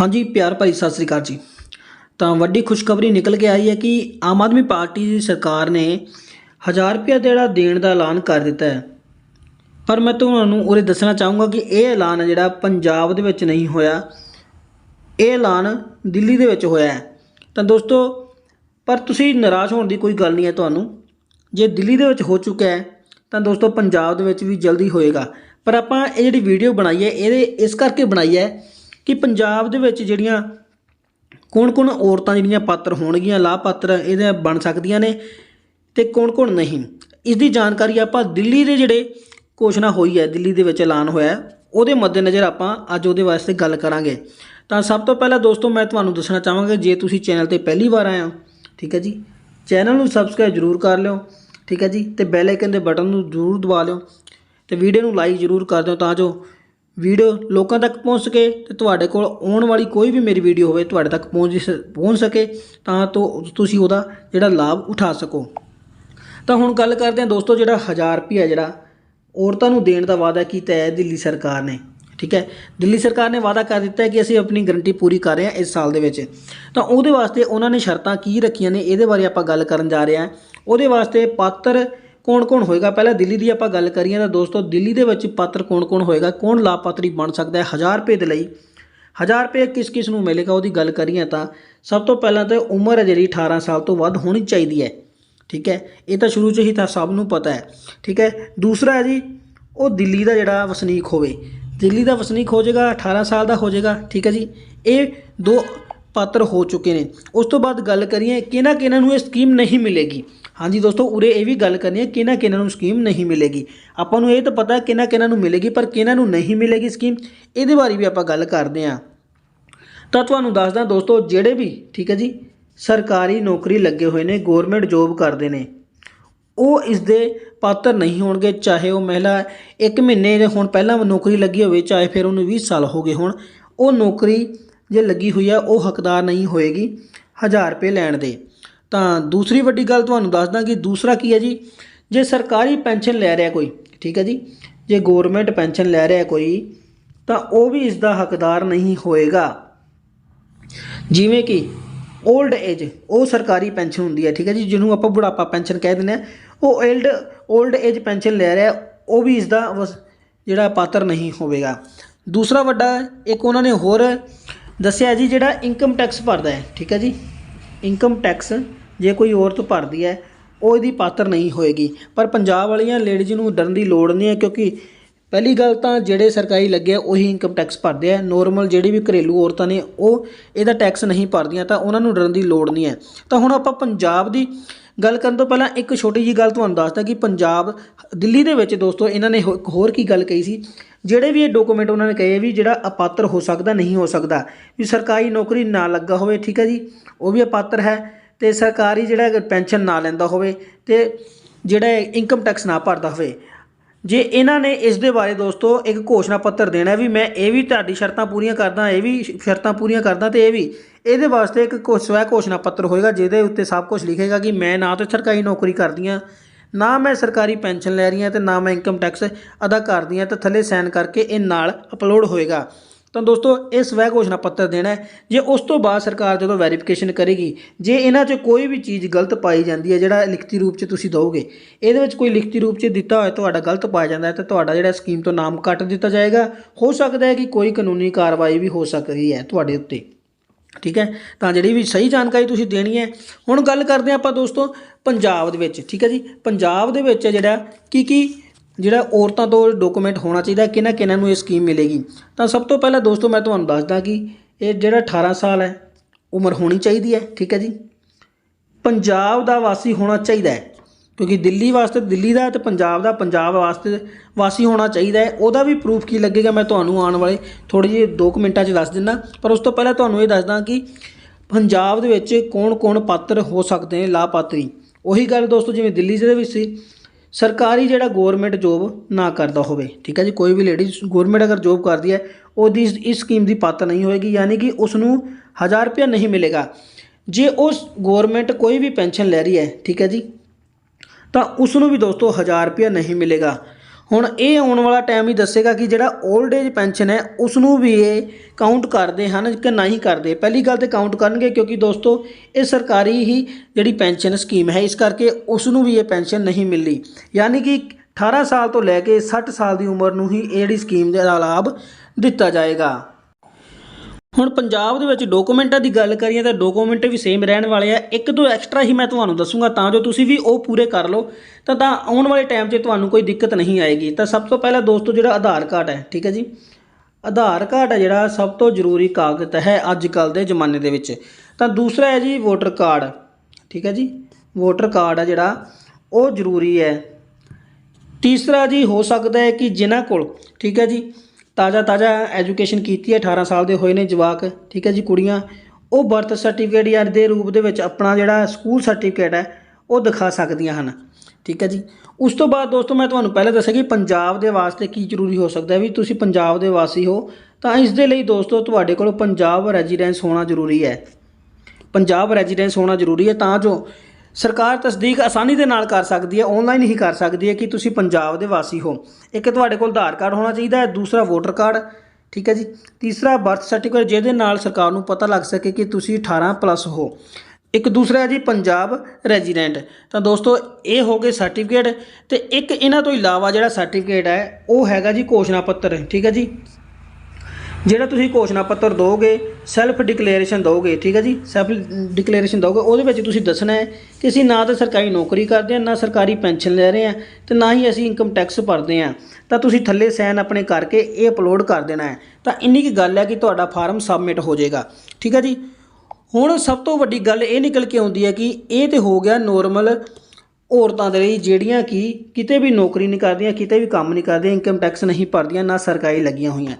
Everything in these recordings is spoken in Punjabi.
ਹਾਂਜੀ, ਪਿਆਰ ਭਰੀ ਸਤਿ ਸ੍ਰੀ ਅਕਾਲ ਜੀ। ਤਾਂ ਵੱਡੀ ਖੁਸ਼ਖਬਰੀ ਨਿਕਲ ਕੇ ਆਈ ਹੈ ਕਿ ਆਮ ਆਦਮੀ ਪਾਰਟੀ ਦੀ ਸਰਕਾਰ ਨੇ 1000 ਰੁਪਏ ਜਿਹੜਾ ਦੇਣ ਦਾ ਐਲਾਨ ਕਰ ਦਿੱਤਾ ਹੈ। ਪਰ ਮੈਂ ਤੁਹਾਨੂੰ ਉਰੇ ਦੱਸਣਾ ਚਾਹੂੰਗਾ ਕਿ ਇਹ ਐਲਾਨ ਜਿਹੜਾ ਪੰਜਾਬ ਦੇ ਵਿੱਚ ਨਹੀਂ ਹੋਇਆ, ਇਹ ਐਲਾਨ ਦਿੱਲੀ ਦੇ ਵਿੱਚ ਹੋਇਆ ਹੈ। ਤਾਂ ਦੋਸਤੋ, ਪਰ ਤੁਸੀਂ ਨਿਰਾਸ਼ ਹੋਣ ਦੀ ਕੋਈ ਗੱਲ ਨਹੀਂ ਹੈ ਤੁਹਾਨੂੰ। ਜੇ ਦਿੱਲੀ ਦੇ ਵਿੱਚ ਹੋ ਚੁੱਕਾ ਹੈ, ਤਾਂ ਦੋਸਤੋ ਪੰਜਾਬ ਦੇ ਵਿੱਚ ਵੀ ਜਲਦੀ ਹੋਏਗਾ। ਪਰ ਆਪਾਂ ਇਹ ਜਿਹੜੀ ਵੀਡੀਓ ਬਣਾਈ ਹੈ, ਇਹਦੇ ਇਸ ਕਰਕੇ ਬਣਾਈ ਹੈ ਕਿ ਪੰਜਾਬ ਦੇ ਵਿੱਚ ਜਿਹੜੀਆਂ ਕੌਣ-ਕੌਣ ਔਰਤਾਂ ਜਿਹੜੀਆਂ ਪਾਤਰ ਹੋਣਗੀਆਂ, ਲਾਭਪਾਤਰ ਇਹਦੇ ਬਣ ਸਕਦੀਆਂ ਨੇ ਤੇ ਕੌਣ-ਕੌਣ ਨਹੀਂ। ਇਸ ਦੀ ਜਾਣਕਾਰੀ ਆਪਾਂ ਦਿੱਲੀ ਦੇ ਜਿਹੜੇ ਘੋਸ਼ਣਾ ਹੋਈ ਹੈ, ਦਿੱਲੀ ਦੇ ਵਿੱਚ ਐਲਾਨ ਹੋਇਆ ਉਹਦੇ ਮੱਦੇਨਜ਼ਰ ਆਪਾਂ ਅੱਜ ਉਹਦੇ ਵਾਸਤੇ ਗੱਲ ਕਰਾਂਗੇ। ਤਾਂ ਸਭ ਤੋਂ ਪਹਿਲਾਂ ਦੋਸਤੋ, ਮੈਂ ਤੁਹਾਨੂੰ ਦੱਸਣਾ ਚਾਹਾਂਗਾ, ਜੇ ਤੁਸੀਂ ਚੈਨਲ ਤੇ ਪਹਿਲੀ ਵਾਰ ਆਏ ਹੋ, ਠੀਕ ਹੈ ਜੀ, ਚੈਨਲ ਨੂੰ ਸਬਸਕ੍ਰਾਈਬ ਜ਼ਰੂਰ ਕਰ ਲਿਓ, ਠੀਕ ਹੈ ਜੀ, ਤੇ ਬੈਲ ਆਈਕਨ ਦੇ ਬਟਨ ਨੂੰ ਜ਼ਰੂਰ ਦਬਾ ਲਿਓ, ਤੇ ਵੀਡੀਓ ਨੂੰ ਲਾਈਕ ਜ਼ਰੂਰ ਕਰ ਦਿਓ ਤਾਂ ਜੋ ਵੀਡੀਓ ਲੋਕਾਂ ਤੱਕ ਪਹੁੰਚ ਸਕੇ ਤੇ ਤੁਹਾਡੇ ਕੋਲ ਆਉਣ ਵਾਲੀ ਕੋਈ ਵੀ ਮੇਰੀ ਵੀਡੀਓ ਹੋਵੇ ਤੁਹਾਡੇ ਤੱਕ ਪਹੁੰਚ ਸ- ਪਹੁੰਚ ਸਕੇ ਤਾਂ ਤੋਂ, ਤੁਸੀਂ ਉਹਦਾ ਜਿਹੜਾ ਲਾਭ ਉਠਾ ਸਕੋ। ਤਾਂ ਹੁਣ ਗੱਲ ਕਰਦੇ ਹਾਂ ਦੋਸਤੋ ਜਿਹੜਾ 1000 ਰੁਪਿਆ ਜਿਹੜਾ ਔਰਤਾਂ ਨੂੰ ਦੇਣ ਦਾ ਵਾਅਦਾ ਕੀਤਾ ਹੈ ਦਿੱਲੀ ਸਰਕਾਰ ਨੇ, ਠੀਕ ਹੈ? ਦਿੱਲੀ ਸਰਕਾਰ ਨੇ ਵਾਅਦਾ ਕਰ ਦਿੱਤਾ ਹੈ ਕਿ ਅਸੀਂ ਆਪਣੀ ਗਰੰਟੀ ਪੂਰੀ ਕਰ ਰਹੇ ਹਾਂ ਇਸ ਸਾਲ ਦੇ ਵਿੱਚ। ਤਾਂ ਉਹਦੇ ਵਾਸਤੇ ਉਹਨਾਂ ਨੇ ਸ਼ਰਤਾਂ ਕੀ ਰੱਖੀਆਂ ਨੇ? ਇਹਦੇ ਬਾਰੇ ਆਪਾਂ ਗੱਲ ਕਰਨ ਜਾ ਰਹੇ ਹਾਂ। ਉਹਦੇ ਵਾਸਤੇ ਪਾਤਰ ਕੌਣ-ਕੌਣ ਹੋਏਗਾ? ਪਹਿਲਾਂ ਦਿੱਲੀ ਦੀ ਆਪਾਂ ਗੱਲ ਕਰੀਏ ਤਾਂ ਦੋਸਤੋ, ਦਿੱਲੀ ਦੇ ਵਿੱਚ ਪਾਤਰ ਕੌਣ-ਕੌਣ ਹੋਏਗਾ? ਕੌਣ ਲਾਭਪਾਤਰੀ ਬਣ ਸਕਦਾ ਹੈ? 1000 ਰੁਪਏ ਦੇ ਲਈ। 1000 ਰੁਪਏ ਕਿਸ ਕਿਸ ਨੂੰ ਮਿਲੇਗਾ ਉਹਦੀ ਗੱਲ ਕਰੀਏ ਤਾਂ ਸਭ ਤੋਂ ਪਹਿਲਾਂ ਤਾਂ ਉਮਰ ਹੈ ਜਿਹੜੀ 18 ਸਾਲ ਤੋਂ ਵੱਧ ਹੋਣੀ ਚਾਹੀਦੀ ਹੈ। ਠੀਕ ਹੈ? ਇਹ ਤਾਂ ਸ਼ੁਰੂ 'ਚ ਹੀ ਤਾਂ ਸਭ ਨੂੰ ਪਤਾ ਹੈ। ਠੀਕ ਹੈ? ਦੂਸਰਾ ਹੈ ਜੀ, ਉਹ ਦਿੱਲੀ ਦਾ ਜਿਹੜਾ ਵਸਨੀਕ ਹੋਵੇ। ਦਿੱਲੀ ਦਾ ਵਸਨੀਕ ਹੋ ਜਾਏਗਾ 18 ਸਾਲ ਦਾ ਹੋ ਜਾਏਗਾ। ਠੀਕ ਹੈ ਜੀ? ਇਹ ਦੋ ਪਾਤਰ ਹੋ ਚੁੱਕੇ ਨੇ। ਉਸ ਤੋਂ ਬਾਅਦ ਗੱਲ ਕਰੀਏ ਕਿਹਨਾਂ ਕਿਹਨਾਂ ਨੂੰ ਇਹ ਸਕੀਮ ਨਹੀਂ ਮਿਲੇਗੀ? ਹਾਂਜੀ ਦੋਸਤੋ, ਉਰੇ ਇਹ ਵੀ ਗੱਲ ਕਰਨੀ ਹੈ, ਕਿਹਨਾਂ ਕਿਹਨਾਂ ਨੂੰ ਸਕੀਮ ਨਹੀਂ ਮਿਲੇਗੀ। ਆਪਾਂ ਨੂੰ ਇਹ ਤਾਂ ਪਤਾ ਕਿਹਨਾਂ ਕਿਹਨਾਂ ਨੂੰ ਮਿਲੇਗੀ, ਪਰ ਕਿਹਨਾਂ ਨੂੰ ਨਹੀਂ ਮਿਲੇਗੀ ਸਕੀਮ ਇਹਦੇ ਬਾਰੇ ਵੀ ਆਪਾਂ ਗੱਲ ਕਰਦੇ ਹਾਂ। ਤਾਂ ਤੁਹਾਨੂੰ ਦੱਸਦਾ ਦੋਸਤੋ, ਜਿਹੜੇ ਵੀ, ਠੀਕ ਹੈ ਜੀ, ਸਰਕਾਰੀ ਨੌਕਰੀ ਲੱਗੇ ਹੋਏ ਨੇ ਗਵਰਨਮੈਂਟ ਜੋਬ ਕਰਦੇ ਨੇ, ਉਹ ਇਸ ਦੇ ਪਾਤਰ ਨਹੀਂ ਹੋਣਗੇ, ਚਾਹੇ ਉਹ ਮਹਿਲਾ 1 ਮਹੀਨੇ ਦੇ ਹੁਣ, ਪਹਿਲਾਂ ਨੌਕਰੀ ਲੱਗੀ ਹੋਵੇ, ਚਾਹੇ ਫਿਰ ਉਹਨੂੰ 20 ਸਾਲ ਹੋ ਗਏ ਹੋਣ, ਉਹ ਨੌਕਰੀ ਜੇ ਲੱਗੀ ਹੋਈ ਆ ਉਹ ਹੱਕਦਾਰ ਨਹੀਂ ਹੋਏਗੀ 1000 ਰੁਪਏ ਲੈਣ ਦੇ। ਤਾਂ ਦੂਸਰੀ ਵੱਡੀ ਗੱਲ ਤੁਹਾਨੂੰ ਦੱਸਦਾ ਕਿ ਦੂਸਰਾ ਕੀ ਹੈ ਜੀ? ਜੇ ਸਰਕਾਰੀ ਪੈਨਸ਼ਨ ਲੈ ਰਿਹਾ ਕੋਈ, ਠੀਕ ਹੈ ਜੀ? ਜੇ ਗਵਰਨਮੈਂਟ ਪੈਨਸ਼ਨ ਲੈ ਰਿਹਾ ਕੋਈ, ਤਾਂ ਉਹ ਵੀ ਇਸ ਦਾ ਹੱਕਦਾਰ ਨਹੀਂ ਹੋਏਗਾ। ਜਿਵੇਂ ਕਿ 올ਡ ਏਜ ਉਹ ਸਰਕਾਰੀ ਪੈਨਸ਼ਨ ਹੁੰਦੀ ਹੈ, ਠੀਕ ਹੈ ਜੀ? ਜਿਹਨੂੰ ਆਪਾਂ ਬੁਢਾਪਾ ਪੈਨਸ਼ਨ ਕਹਿ ਦਿੰਦੇ ਆ ਉਹ ਏਲਡ 올ਡ ਏਜ ਪੈਨਸ਼ਨ ਲੈ ਰਿਹਾ, ਉਹ ਵੀ ਇਸ ਦਾ ਜਿਹੜਾ ਪਾਤਰ ਨਹੀਂ ਹੋਵੇਗਾ। ਦੂਸਰਾ ਵੱਡਾ, ਇੱਕ ਉਹਨਾਂ ਨੇ ਹੋਰ ਦੱਸਿਆ ਜੀ, ਜਿਹੜਾ ਇਨਕਮ ਟੈਕਸ ਭਰਦਾ ਹੈ, ਠੀਕ ਹੈ ਜੀ? ਇਨਕਮ ਟੈਕਸ ਜੇ ਕੋਈ ਔਰਤ ਭਰਦੀ ਹੈ, ਉਹ ਇਹਦੀ ਪਾਤਰ ਨਹੀਂ ਹੋਏਗੀ। ਪਰ ਪੰਜਾਬ ਵਾਲੀਆਂ ਲੇਡੀਜ਼ ਨੂੰ ਡਰਨ ਦੀ ਲੋੜ ਨਹੀਂ ਹੈ, ਕਿਉਂਕਿ ਪਹਿਲੀ ਗੱਲ ਤਾਂ ਜਿਹੜੇ ਸਰਕਾਰੀ ਲੱਗੇ ਆ, ਉਹੀ ਇਨਕਮ ਟੈਕਸ ਭਰਦੇ ਆ। ਨੋਰਮਲ ਜਿਹੜੀ ਵੀ ਘਰੇਲੂ ਔਰਤਾਂ ਨੇ, ਉਹ ਇਹਦਾ ਟੈਕਸ ਨਹੀਂ ਭਰਦੀਆਂ, ਤਾਂ ਉਹਨਾਂ ਨੂੰ ਡਰਨ ਦੀ ਲੋੜ ਨਹੀਂ ਹੈ। ਤਾਂ ਹੁਣ ਆਪਾਂ ਪੰਜਾਬ ਦੀ ਗੱਲ ਕਰਨ ਤੋਂ ਪਹਿਲਾਂ ਇੱਕ ਛੋਟੀ ਜੀ ਗੱਲ ਤੁਹਾਨੂੰ ਦੱਸਦਾ ਕਿ ਪੰਜਾਬ, ਦਿੱਲੀ ਦੇ ਵਿੱਚ ਦੋਸਤੋ, ਇਹਨਾਂ ਨੇ ਇੱਕ ਹੋਰ ਕੀ ਗੱਲ ਕਹੀ ਸੀ? ਜਿਹੜੇ ਵੀ ਇਹ ਡਾਕੂਮੈਂਟ ਉਹਨਾਂ ਨੇ ਕਹੇ ਵੀ ਜਿਹੜਾ ਅਪਾਤਰ ਹੋ ਸਕਦਾ, ਨਹੀਂ ਹੋ ਸਕਦਾ। ਵੀ ਸਰਕਾਰੀ ਨੌਕਰੀ ਨਾ ਲੱਗਾ ਹੋਵੇ, ਠੀਕ ਹੈ ਜੀ? ਉਹ ਵੀ ਅਪਾਤਰ ਹੈ। ਅਤੇ ਸਰਕਾਰੀ ਜਿਹੜਾ ਪੈਨਸ਼ਨ ਨਾ ਲੈਂਦਾ ਹੋਵੇ ਅਤੇ ਜਿਹੜਾ ਇਨਕਮ ਟੈਕਸ ਨਾ ਭਰਦਾ ਹੋਵੇ। ਜੇ ਇਹਨਾਂ ਨੇ ਇਸ ਦੇ ਬਾਰੇ ਦੋਸਤੋ ਇੱਕ ਘੋਸ਼ਣਾ ਪੱਤਰ ਦੇਣਾ ਵੀ ਮੈਂ ਇਹ ਵੀ ਤੁਹਾਡੀ ਸ਼ਰਤਾਂ ਪੂਰੀਆਂ ਕਰਦਾ, ਇਹ ਵੀ ਸ਼ਰਤਾਂ ਪੂਰੀਆਂ ਕਰਦਾ ਤੇ ਇਹ ਵੀ। ਇਹਦੇ ਵਾਸਤੇ ਇੱਕ ਘੋ- ਸਵੈ ਘੋਸ਼ਣਾ ਪੱਤਰ ਹੋਏਗਾ ਜਿਹਦੇ ਉੱਤੇ ਸਭ ਕੁਝ ਲਿਖੇਗਾ ਕਿ ਮੈਂ ਨਾ ਤਾਂ ਸਰਕਾਰੀ ਨੌਕਰੀ ਕਰਦੀ ਹਾਂ, ਨਾ ਮੈਂ ਸਰਕਾਰੀ ਪੈਨਸ਼ਨ ਲੈ ਰਹੀ ਹਾਂ ਤੇ ਨਾ ਮੈਂ ਇਨਕਮ ਟੈਕਸ ਅਦਾ ਕਰਦੀ ਹਾਂ ਤੇ ਥੱਲੇ ਸਾਈਨ ਕਰਕੇ ਇਹ ਨਾਲ ਅਪਲੋਡ ਹੋਏਗਾ। ਤਾਂ ਦੋਸਤੋ, ਇਹ ਸਵੈ ਘੋਸ਼ਣਾ ਪੱਤਰ ਦੇਣਾ ਜੇ ਉਸ ਤੋਂ ਬਾਅਦ ਸਰਕਾਰ ਜਦੋਂ ਵੈਰੀਫਿਕੇਸ਼ਨ ਕਰੇਗੀ, ਜੇ ਇਹਨਾਂ 'ਚ ਕੋਈ ਵੀ ਚੀਜ਼ ਗਲਤ ਪਾਈ ਜਾਂਦੀ ਹੈ, ਜਿਹੜਾ ਲਿਖਤੀ ਰੂਪ 'ਚ ਤੁਸੀਂ ਦਿਓਗੇ, ਇਹਦੇ ਵਿੱਚ ਕੋਈ ਲਿਖਤੀ ਰੂਪ 'ਚ ਦਿੱਤਾ ਹੋਇਆ ਤੁਹਾਡਾ ਗਲਤ ਪਾਇਆ ਜਾਂਦਾ ਹੈ, ਤਾਂ ਤੁਹਾਡਾ ਜਿਹੜਾ ਸਕੀਮ ਤੋਂ ਨਾਮ ਕੱਟ ਦਿੱਤਾ ਜਾਏਗਾ। ਹੋ ਸਕਦਾ ਹੈ ਕਿ ਕੋਈ ਕਾਨੂੰਨੀ ਕਾਰਵਾਈ ਵੀ ਹੋ ਸਕਦੀ ਹੈ ਤੁਹਾਡੇ ਉੱਤੇ। ਠੀਕ ਹੈ? ਤਾਂ ਜਿਹੜੀ ਵੀ ਸਹੀ ਜਾਣਕਾਰੀ ਤੁਸੀਂ ਦੇਣੀ ਹੈ, ਹੁਣ ਗੱਲ ਕਰਦੇ ਹਾਂ ਆਪਾਂ ਦੋਸਤੋ, ਪੰਜਾਬ ਦੇ ਵਿੱਚ। ਠੀਕ ਹੈ ਜੀ? ਪੰਜਾਬ ਦੇ ਵਿੱਚ ਜਿਹੜਾ ਕੀ ਕੀ ਜਿਹੜਾ ਔਰਤਾਂ ਤੋਂ ਡਾਕੂਮੈਂਟ ਹੋਣਾ ਚਾਹੀਦਾ, ਕਿਹਨਾਂ ਕਿਹਨਾਂ ਨੂੰ ਇਹ ਸਕੀਮ ਮਿਲੇਗੀ? ਤਾਂ ਸਭ ਤੋਂ ਪਹਿਲਾਂ ਦੋਸਤੋ, ਮੈਂ ਤੁਹਾਨੂੰ ਦੱਸਦਾ ਕਿ ਇਹ ਜਿਹੜਾ 18 ਸਾਲ ਹੈ, ਉਮਰ ਹੋਣੀ ਚਾਹੀਦੀ ਹੈ, ਠੀਕ ਹੈ ਜੀ? ਪੰਜਾਬ ਦਾ ਵਾਸੀ ਹੋਣਾ ਚਾਹੀਦਾ ਹੈ, ਕਿਉਂਕਿ ਦਿੱਲੀ ਵਾਸਤੇ, ਦਿੱਲੀ ਦਾ ਤੇ ਪੰਜਾਬ ਦਾ ਪੰਜਾਬ ਵਾਸਤੇ ਵਾਸੀ ਹੋਣਾ ਚਾਹੀਦਾ ਹੈ। ਉਹਦਾ ਵੀ ਪ੍ਰੂਫ ਕੀ ਲੱਗੇਗਾ, ਮੈਂ ਤੁਹਾਨੂੰ ਆਉਣ ਵਾਲੇ ਥੋੜੇ ਜਿਹੇ 2 ਮਿੰਟਾਂ 'ਚ ਦੱਸ ਦਿੰਦਾ। ਪਰ ਉਸ ਤੋਂ ਪਹਿਲਾਂ ਤੁਹਾਨੂੰ ਇਹ ਦੱਸਦਾ ਕਿ ਪੰਜਾਬ ਦੇ ਵਿੱਚ ਕੌਣ-ਕੌਣ ਪਾਤਰ ਹੋ ਸਕਦੇ ਨੇ ਲਾਭਪਾਤਰੀ? ਉਹੀ ਗੱਲ ਦੋਸਤੋ, ਜਿਵੇਂ ਦਿੱਲੀ ਦੇ ਵਿੱਚ ਸੀ ਸਰਕਾਰੀ ਜਿਹੜਾ ਗਵਰਨਮੈਂਟ ਜੋਬ ਨਾ ਕਰਦਾ ਹੋਵੇ, ਠੀਕ ਹੈ ਜੀ, ਕੋਈ ਵੀ ਲੇਡੀ ਗਵਰਨਮੈਂਟ ਅਗਰ ਜੋਬ ਕਰਦੀ ਹੈ, ਉਹਦੀ ਇਸ- ਸਕੀਮ ਦੀ ਪਾਤਰ ਨਹੀਂ ਹੋਏਗੀ, ਯਾਨੀ ਕਿ ਉਸ ਨੂੰ 1000 ਰੁਪਇਆ ਨਹੀਂ ਮਿਲੇਗਾ। ਜੇ ਉਸ ਗਵਰਨਮੈਂਟ ਕੋਈ ਵੀ ਪੈਨਸ਼ਨ ਲੈ ਰਹੀ ਹੈ, ਠੀਕ ਹੈ ਜੀ, ਤਾਂ ਉਸ ਨੂੰ ਵੀ ਦੋਸਤੋ 1000 ਰੁਪਇਆ ਨਹੀਂ ਮਿਲੇਗਾ। ਹੁਣ ਇਹ ਆਉਣ ਵਾਲਾ ਟਾਈਮ ਹੀ ਦੱਸੇਗਾ ਕਿ ਜਿਹੜਾ 올ਡ ਏਜ ਪੈਨਸ਼ਨ ਹੈ ਉਸ ਨੂੰ ਵੀ ਇਹ ਕਾਊਂਟ ਕਰਦੇ ਹਨ ਕਿ ਨਹੀਂ ਕਰਦੇ। ਪਹਿਲੀ ਗੱਲ ਤੇ ਕਾਊਂਟ ਕਰਨਗੇ ਕਿਉਂਕਿ ਦੋਸਤੋ, ਇਹ ਸਰਕਾਰੀ ਹੀ ਜਿਹੜੀ ਪੈਨਸ਼ਨ ਸਕੀਮ ਹੈ, ਇਸ ਕਰਕੇ ਉਸ ਨੂੰ ਵੀ ਇਹ ਪੈਨਸ਼ਨ ਨਹੀਂ ਮਿਲਦੀ। ਯਾਨੀ ਕਿ 18 ਸਾਲ ਤੋਂ ਲੈ ਕੇ 60 ਸਾਲ ਦੀ ਉਮਰ ਨੂੰ ਹੀ ਇਹ ਜਿਹੜੀ ਸਕੀਮ ਦਾ ਲਾਭ ਦਿੱਤਾ ਜਾਏਗਾ। ਹੁਣ ਪੰਜਾਬ ਦੇ ਵਿੱਚ ਡਾਕੂਮੈਂਟਾਂ ਦੀ ਗੱਲ ਕਰੀਏ ਤਾਂ ਡਾਕੂਮੈਂਟ ਵੀ ਸੇਮ ਰਹਿਣ ਵਾਲੇ ਆ। ਇੱਕ ਦੋ ਐਕਸਟਰਾ ਹੀ ਮੈਂ ਤੁਹਾਨੂੰ ਦੱਸੂਗਾ, ਤਾਂ ਜੋ ਤੁਸੀਂ ਵੀ ਉਹ ਪੂਰੇ ਕਰ ਲਓ। ਤਾਂ ਤਾਂ ਆਉਣ ਵਾਲੇ ਟਾਈਮ 'ਚ ਤੁਹਾਨੂੰ ਕੋਈ ਦਿੱਕਤ ਨਹੀਂ ਆਏਗੀ। ਤਾਂ ਸਭ ਤੋਂ ਪਹਿਲਾਂ ਦੋਸਤੋ, ਜਿਹੜਾ ਆਧਾਰ ਕਾਰਡ ਹੈ, ਠੀਕ ਹੈ ਜੀ? ਆਧਾਰ ਕਾਰਡ ਹੈ ਜਿਹੜਾ ਸਭ ਤੋਂ ਜ਼ਰੂਰੀ ਕਾਗਜ਼ ਹੈ ਅੱਜ ਕੱਲ ਦੇ ਜ਼ਮਾਨੇ ਦੇ ਵਿੱਚ। ਤਾਂ ਦੂਸਰਾ ਹੈ ਜੀ ਵੋਟਰ ਕਾਰਡ ਠੀਕ ਹੈ ਜੀ? ਵੋਟਰ ਕਾਰਡ ਹੈ ਜਿਹੜਾ, ਉਹ ਜ਼ਰੂਰੀ ਹੈ। ਤੀਸਰਾ ਜੀ, ਹੋ ਸਕਦਾ ਹੈ ਕਿ ਜਿਨ੍ਹਾਂ ਕੋਲ, ਠੀਕ ਹੈ ਜੀ? ਤਾਜ਼ਾ ਤਾਜ਼ਾ ਐਜੂਕੇਸ਼ਨ ਕੀਤੀ ਹੈ 18 ਸਾਲ ਦੇ ਹੋਏ ਨੇ ਜਵਾਕ, ਠੀਕ ਹੈ ਜੀ, ਕੁੜੀਆਂ। ਉਹ ਬਰਥ ਸਰਟੀਫਿਕੇਟ ਜਾਂ ਦੇ ਰੂਪ ਦੇ ਵਿੱਚ ਆਪਣਾ ਜਿਹੜਾ ਸਕੂਲ ਸਰਟੀਫਿਕੇਟ ਹੈ, ਉਹ ਦਿਖਾ ਸਕਦੀਆਂ ਹਨ, ਠੀਕ ਹੈ ਜੀ। ਉਸ ਤੋਂ ਬਾਅਦ ਦੋਸਤੋ, ਮੈਂ ਤੁਹਾਨੂੰ ਪਹਿਲਾਂ ਦੱਸਿਆ ਕਿ ਪੰਜਾਬ ਦੇ ਵਾਸਤੇ ਕੀ ਜ਼ਰੂਰੀ ਹੋ ਸਕਦਾ ਹੈ ਵੀ ਤੁਸੀਂ ਪੰਜਾਬ ਦੇ ਵਾਸੀ ਹੋ, ਤਾਂ ਇਸ ਦੇ ਲਈ ਦੋਸਤੋ, ਤੁਹਾਡੇ ਕੋਲ ਪੰਜਾਬ ਰੈਜ਼ੀਡੈਂਸ ਹੋਣਾ ਜ਼ਰੂਰੀ ਹੈ। ਪੰਜਾਬ ਰੈਜ਼ੀਡੈਂਸ ਹੋਣਾ ਜ਼ਰੂਰੀ ਹੈ, ਤਾਂ ਜੋ ਸਰਕਾਰ ਤਸਦੀਕ ਆਸਾਨੀ ਦੇ ਨਾਲ ਕਰ ਸਕਦੀ ਹੈ ਆਨਲਾਈਨ ਹੀ ਕਰ ਸਕਦੀ ਹੈ ਕਿ ਤੁਸੀਂ ਪੰਜਾਬ ਦੇ ਵਾਸੀ ਹੋ। ਇੱਕ ਤੁਹਾਡੇ ਕੋਲ ਆਧਾਰ ਕਾਰਡ ਹੋਣਾ ਚਾਹੀਦਾ ਹੈ, ਦੂਸਰਾ ਵੋਟਰ ਕਾਰਡ ਠੀਕ ਹੈ ਜੀ। ਤੀਸਰਾ ਬਰਥ ਸਰਟੀਫਿਕੇਟ ਜਿਹਦੇ ਨਾਲ ਸਰਕਾਰ ਨੂੰ ਪਤਾ ਲੱਗ ਸਕੇ ਕਿ ਤੁਸੀਂ 18 ਪਲੱਸ ਹੋ। ਇੱਕ ਦੂਸਰਾ ਹੈ ਜੀ ਪੰਜਾਬ ਰੈਜ਼ੀਡੈਂਟ ਤਾਂ ਦੋਸਤੋ, ਇਹ ਹੋ ਗਏ ਸਰਟੀਫਿਕੇਟ ਤੇ ਇੱਕ ਇਹਨਾਂ ਤੋਂ ਇਲਾਵਾ ਜਿਹੜਾ ਸਰਟੀਫਿਕੇਟ ਹੈ, ਉਹ ਹੈਗਾ ਜੀ ਘੋਸ਼ਣਾ ਪੱਤਰ, ਠੀਕ ਹੈ ਜੀ। ਜਿਹੜਾ ਤੁਸੀਂ ਘੋਸ਼ਣਾ ਪੱਤਰ ਦੋਗੇ ਸੈਲਫ ਡਿਕਲੇਰੇਸ਼ਨ ਦੋਗੇ, ਠੀਕ ਹੈ ਜੀ? ਸੈਲਫ ਡਿਕਲੇਰੇਸ਼ਨ ਦੋਗੇ, ਉਹਦੇ ਵਿੱਚ ਤੁਸੀਂ ਦੱਸਣਾ ਹੈ ਕਿ ਅਸੀਂ ਨਾ ਤਾਂ ਸਰਕਾਰੀ ਨੌਕਰੀ ਕਰਦੇ ਹਾਂ, ਨਾ ਸਰਕਾਰੀ ਪੈਨਸ਼ਨ ਲੈ ਰਹੇ ਹਾਂ ਤੇ ਨਾ ਹੀ ਅਸੀਂ ਇਨਕਮ ਟੈਕਸ ਭਰਦੇ ਹਾਂ। ਤਾਂ ਤੁਸੀਂ ਥੱਲੇ ਸਾਈਨ ਆਪਣੇ ਕਰਕੇ ਇਹ ਅਪਲੋਡ ਕਰ ਦੇਣਾ ਹੈ। ਤਾਂ ਇੰਨੀ ਕੀ ਗੱਲ ਹੈ ਕਿ ਤੁਹਾਡਾ ਫਾਰਮ ਸਬਮਿਟ ਹੋ ਜਾਏਗਾ, ਠੀਕ ਹੈ ਜੀ? ਹੁਣ ਸਭ ਤੋਂ ਵੱਡੀ ਗੱਲ ਇਹ ਨਿਕਲ ਕੇ ਆਉਂਦੀ ਹੈ ਕਿ ਇਹ ਤੇ ਹੋ ਗਿਆ ਨੋਰਮਲ ਔਰਤਾਂ ਦੇ ਲਈ ਜਿਹੜੀਆਂ ਕਿ ਕਿਤੇ ਵੀ ਨੌਕਰੀ ਨਹੀਂ ਕਰਦੀਆਂ, ਕਿਤੇ ਵੀ ਕੰਮ ਨਹੀਂ ਕਰਦੀਆਂ ਇਨਕਮ ਟੈਕਸ ਨਹੀਂ ਭਰਦੀਆਂ, ਨਾ ਸਰਕਾਰੀ ਲੱਗੀਆਂ ਹੋਈਆਂ।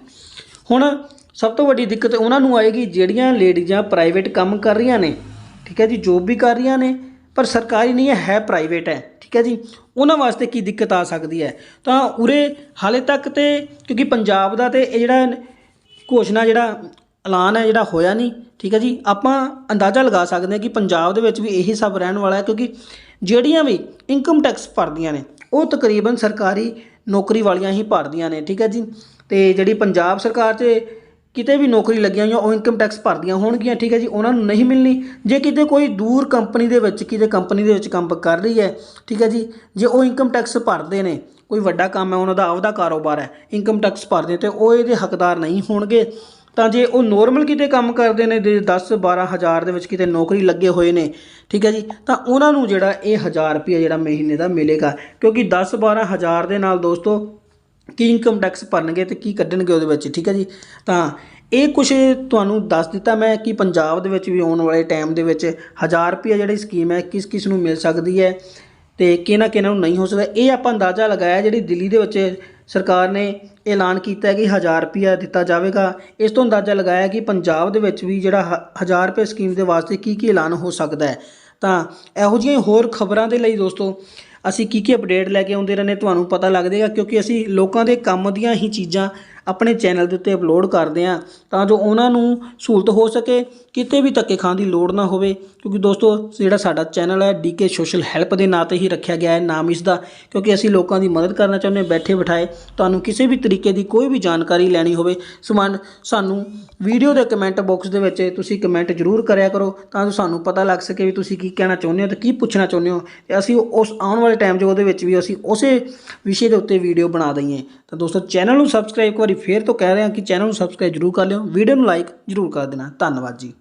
ਹੁਣ ਸਭ ਤੋਂ ਵੱਡੀ ਦਿੱਕਤ ਉਹਨਾਂ ਨੂੰ ਆਏਗੀ ਜਿਹੜੀਆਂ ਲੇਡੀਜ਼ਾਂ ਪ੍ਰਾਈਵੇਟ ਕੰਮ ਕਰ ਰਹੀਆਂ ਨੇ, ਠੀਕ ਹੈ ਜੀ ਜੋਬ ਵੀ ਕਰ ਰਹੀਆਂ ਨੇ, ਪਰ ਸਰਕਾਰੀ ਨਹੀਂ ਹੈ ਹੈ ਪ੍ਰਾਈਵੇਟ ਹੈ, ਠੀਕ ਹੈ ਜੀ। ਉਹਨਾਂ ਵਾਸਤੇ ਕੀ ਦਿੱਕਤ ਆ ਸਕਦੀ ਹੈ? ਤਾਂ ਉਰੇ ਹਾਲੇ ਤੱਕ ਤੇ ਕਿਉਂਕਿ ਪੰਜਾਬ ਦਾ ਤੇ ਇਹ ਜਿਹੜਾ ਘੋਸ਼ਣਾ ਜਿਹੜਾ ਐਲਾਨ ਹੈ, ਜਿਹੜਾ ਹੋਇਆ ਨਹੀਂ, ਠੀਕ ਹੈ ਜੀ, ਆਪਾਂ ਅੰਦਾਜ਼ਾ ਲਗਾ ਸਕਦੇ ਹਾਂ ਕਿ ਪੰਜਾਬ ਦੇ ਵਿੱਚ ਵੀ ਇਹੀ ਸਭ ਰਹਿਣ ਵਾਲਾ ਹੈ, ਕਿਉਂਕਿ ਜਿਹੜੀਆਂ ਵੀ ਇਨਕਮ ਟੈਕਸ ਭਰਦੀਆਂ ਨੇ, ਉਹ ਤਕਰੀਬਨ ਸਰਕਾਰੀ ਨੌਕਰੀ ਵਾਲੀਆਂ ਹੀ ਭਰਦੀਆਂ ਨੇ, ਠੀਕ ਹੈ ਜੀ। ਤੇ ਜਿਹੜੀ ਪੰਜਾਬ ਸਰਕਾਰ 'ਚ ਕਿਤੇ ਵੀ ਨੌਕਰੀ ਲੱਗੀਆਂ ਹੋਈਆਂ, ਉਹ ਇਨਕਮ ਟੈਕਸ ਭਰਦੀਆਂ ਹੋਣਗੀਆਂ, ਠੀਕ ਹੈ ਜੀ, ਉਹਨਾਂ ਨੂੰ ਨਹੀਂ ਮਿਲਣੀ। ਜੇ ਕਿਤੇ ਕੋਈ ਦੂਰ ਕੰਪਨੀ ਦੇ ਵਿੱਚ, ਕਿਤੇ ਕੰਪਨੀ ਦੇ ਵਿੱਚ ਕੰਮ ਕਰ ਰਹੀ ਹੈ, ਠੀਕ ਹੈ ਜੀ, ਜੇ ਉਹ ਇਨਕਮ ਟੈਕਸ ਭਰਦੇ ਨੇ, ਕੋਈ ਵੱਡਾ ਕੰਮ ਹੈ, ਉਹਨਾਂ ਦਾ ਆਪਦਾ ਕਾਰੋਬਾਰ ਹੈ ਇਨਕਮ ਟੈਕਸ ਭਰਦੇ ਤੇ ਉਹ ਇਹਦੇ ਹੱਕਦਾਰ ਨਹੀਂ ਹੋਣਗੇ, ਤਾਂ ਜੇ ਉਹ ਨੋਰਮਲ ਕਿਤੇ ਕੰਮ ਕਰਦੇ ਨੇ, ਜੇ 10 12 ਹਜ਼ਾਰ ਦੇ ਵਿੱਚ ਕਿਤੇ ਨੌਕਰੀ ਲੱਗੇ ਹੋਏ ਨੇ, ਠੀਕ ਹੈ ਜੀ, ਤਾਂ ਉਹਨਾਂ ਨੂੰ ਜਿਹੜਾ ਇਹ 1000 ਰੁਪਏ ਜਿਹੜਾ ਮਹੀਨੇ ਦਾ ਮਿਲੇਗਾ, ਕਿਉਂਕਿ 10 12 ਹਜ਼ਾਰ ਦੇ ਨਾਲ ਦੋਸਤੋ ਕੀ ਇਨਕਮ ਟੈਕਸ ਭਰਨਗੇ ਤੇ ਕੀ ਕੱਢਣਗੇ ਉਹਦੇ ਵਿੱਚ, ਠੀਕ ਹੈ ਜੀ? ਤਾਂ ਇਹ ਕੁਝ ਤੁਹਾਨੂੰ ਦੱਸ ਦਿੱਤਾ ਮੈਂ ਕਿ ਪੰਜਾਬ ਦੇ ਵਿੱਚ ਵੀ ਆਉਣ ਵਾਲੇ ਟਾਈਮ ਦੇ ਵਿੱਚ 1000 ਰੁਪਏ ਜਿਹੜੀ ਸਕੀਮ ਹੈ, ਕਿਸ ਕਿਸ ਨੂੰ ਮਿਲ ਸਕਦੀ ਹੈ ਤੇ ਕਿਹਨਾਂ ਕਿਹਨਾਂ ਨੂੰ ਨਹੀਂ ਹੋ ਸਕਦਾ। ਇਹ ਆਪਾਂ ਅੰਦਾਜ਼ਾ ਲਗਾਇਆ ਜਿਹੜੀ ਦਿੱਲੀ ਦੇ ਵਿੱਚ ਸਰਕਾਰ ਨੇ ਐਲਾਨ ਕੀਤਾ ਹੈ ਕਿ 1000 ਰੁਪਿਆ ਦਿੱਤਾ ਜਾਵੇਗਾ। ਇਸ ਤੋਂ ਅੰਦਾਜ਼ਾ ਲਗਾਇਆ ਕਿ ਪੰਜਾਬ ਦੇ ਵਿੱਚ ਵੀ ਜਿਹੜਾ 1000 ਰੁਪਏ ਸਕੀਮ ਦੇ ਵਾਸਤੇ ਕੀ ਕੀ ਐਲਾਨ ਹੋ ਸਕਦਾ ਹੈ। ਤਾਂ ਇਹੋ ਜਿਹੀਆਂ ਹੋਰ ਖਬਰਾਂ ਦੇ ਲਈ ਦੋਸਤੋ ਅਸੀਂ ਕੀ ਕੀ ਅਪਡੇਟ ਲੈ ਕੇ ਆਉਂਦੇ ਰਹਿੰਦੇ ਤੁਹਾਨੂੰ ਪਤਾ ਲੱਗ ਜਾਏਗਾ ਕਿਉਂਕਿ ਅਸੀਂ ਲੋਕਾਂ ਦੇ ਕੰਮ ਦੀਆਂ ਹੀ ਚੀਜ਼ਾਂ ਆਪਣੇ ਚੈਨਲ ਦੇ ਉੱਤੇ ਅਪਲੋਡ ਕਰਦੇ ਹਾਂ ਤਾਂ ਜੋ ਉਹਨਾਂ ਨੂੰ ਸਹੂਲਤ ਹੋ ਸਕੇ, ਕਿਤੇ ਵੀ ਧੱਕੇ ਖਾਣ ਦੀ ਲੋੜ ਨਾ ਹੋਵੇ। ਕਿਉਂਕਿ ਦੋਸਤੋ, ਜਿਹੜਾ ਸਾਡਾ ਚੈਨਲ ਹੈ ਡੀਕੇ ਸੋਸ਼ਲ ਹੈਲਪ ਦੇ ਨਾਂ ਤੇ ਹੀ ਰੱਖਿਆ ਗਿਆ ਹੈ, ਨਾਮ ਇਸ ਦਾ ਕਿਉਂਕਿ ਅਸੀਂ ਲੋਕਾਂ ਦੀ ਮਦਦ ਕਰਨਾ ਚਾਹੁੰਦੇ ਹਾਂ, ਬੈਠੇ ਬਿਠਾਏ, ਤੁਹਾਨੂੰ ਕਿਸੇ ਵੀ ਤਰੀਕੇ ਦੀ ਕੋਈ ਵੀ ਜਾਣਕਾਰੀ ਲੈਣੀ ਹੋਵੇ। ਸਮਾਨ, ਸਾਨੂੰ ਵੀਡੀਓ ਦੇ ਕਮੈਂਟ ਬਾਕਸ ਦੇ ਵਿੱਚ ਤੁਸੀਂ ਕਮੈਂਟ ਜ਼ਰੂਰ ਕਰਿਆ ਕਰੋ ਤਾਂ ਜੋ ਸਾਨੂੰ ਪਤਾ ਲੱਗ ਸਕੇ ਵੀ ਤੁਸੀਂ ਕੀ ਕਹਿਣਾ ਚਾਹੁੰਦੇ ਹੋ ਤੇ ਕੀ ਪੁੱਛਣਾ ਚਾਹੁੰਦੇ ਹੋ। ਤੇ ਅਸੀਂ ਉਸ ਆਉਣ ਵਾਲੇ ਟਾਈਮ 'ਚ ਉਹਦੇ ਵਿੱਚ ਵੀ ਅਸੀਂ ਉਸੇ ਵਿਸ਼ੇ ਦੇ ਉੱਤੇ ਵੀਡੀਓ ਬਣਾ ਦਈਏ। ਤਾਂ ਦੋਸਤੋ, ਚੈਨਲ ਨੂੰ ਸਬਸਕ੍ਰਾਈਬ ਇੱਕ ਵਾਰੀ ਫੇਰ ਤੋਂ ਕਹਿ ਰਿਹਾ ਕਿ ਚੈਨਲ ਨੂੰ ਸਬਸਕ੍ਰਾਈਬ ਜ਼ਰੂਰ ਕਰ ਲਿਓ ਵੀਡੀਓ ਨੂੰ ਲਾਈਕ ਜ਼ਰੂਰ ਕਰ ਦੇਣਾ। ਧੰਨਵਾਦ ਜੀ।